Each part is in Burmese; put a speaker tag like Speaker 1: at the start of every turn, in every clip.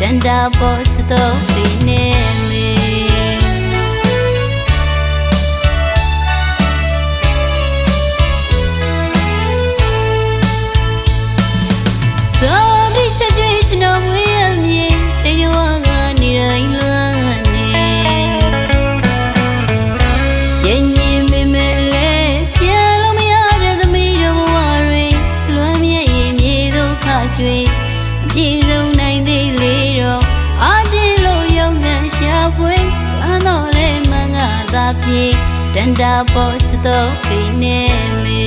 Speaker 1: တန်တာပေါ်ချတော့ဒီနေမေစောဒီချက်ကျွေးကျွန်တော်မွေးရမြေတိတ်တော်ကနေတိုင်းလွမ်းနေရင်ရင်မေမဲလဲပြန်လို့မရတဲ့သမီးတော်ဘဝတွေလွမ်းမြေရင်မြေဒုက္ခကျွေး အပြေဆုံးနိုင်သေးလေတော့အတင်းလို့ယုံနဲ့ရှာဖွေအမ်းတော်လဲမငါသာပြေတန်တာပေါ်ချတော့ဖိနေမေ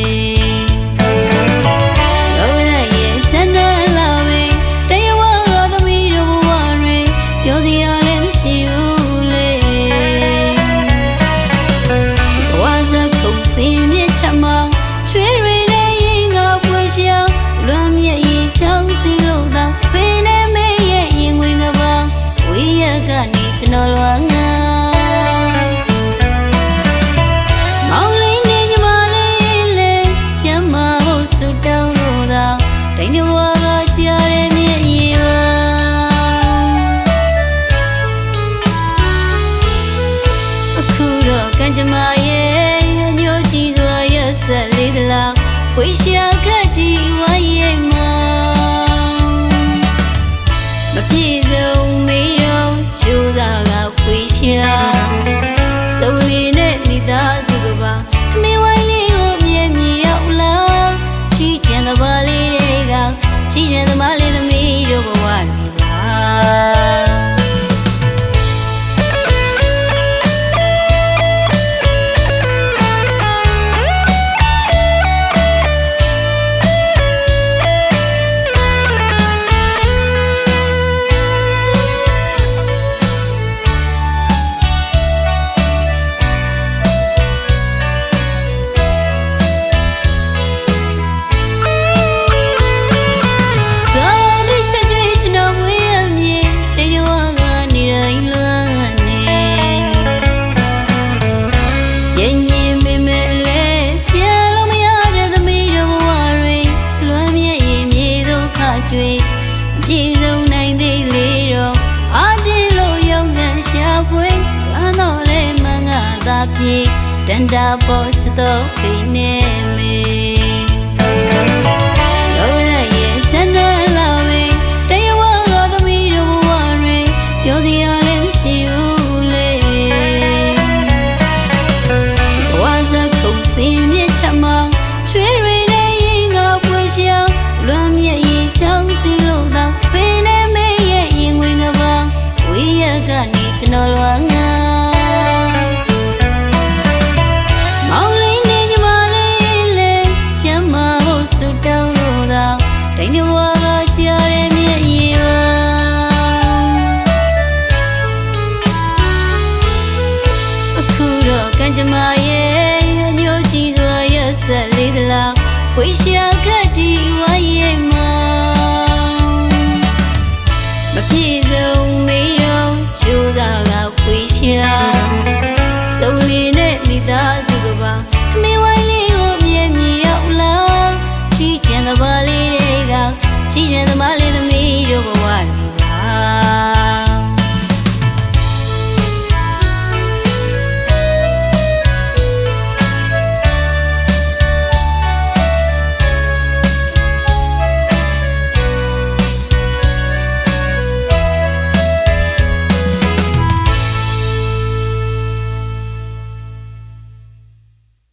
Speaker 1: လောရရဲ့ချမ်းသာလာပဲတရားဝါသမီးတို့ဘဝတွေပြောစရာ သာဖေးနဲ့မေးရဲ့ရင်ဝင်ကပါဝေးရကနေကျွန်တော်လွမ်းငါမောင်လေးနဲ့ညီမလေးလေးကျမ်းမာဖို့ဆုတောင်းလို့သာဒိန်ဘွားကကြားရတဲ့မြည်ရပါအခုတော့ကံကြမ္မာရဲ့ညိုကြည့်စွာရက်ဆက်လေးသလားဖွေရှာခတ်ဒီဝါရဲ့ မပြေ နဲ့ရှာဖွေအမ်းတော်လဲမငါသာပြေတန်တာပေါ်ချတော့ဖိနေမေလောရရဲ့ချမ်းသာလာပဲတရားဝါသမီးတို့ဘဝတွေပြောစရာလည်းမရှိဘူးလေဘဝစကုပ်စင်မြစ်ထမချွေးတွေနဲ့ရင်ငါပွေရှောင်းလွမ်းမြက်ရင်ချောင်းစီလို့သာဖေးနဲ့ ဆုတောင်းလို့သာဒိန်ဘွားကကြားရမြည်ရပါအခုတော့ကံကြမ္မာရဲ့ညိုကြည့်စွာရက်ဆက်လေးသလားဖွေရှာခတ်ဒီဝါရဲ့မောင်မပြေဆုံးမေတော့ကြိုးစားကဖွေရှာစုံလီ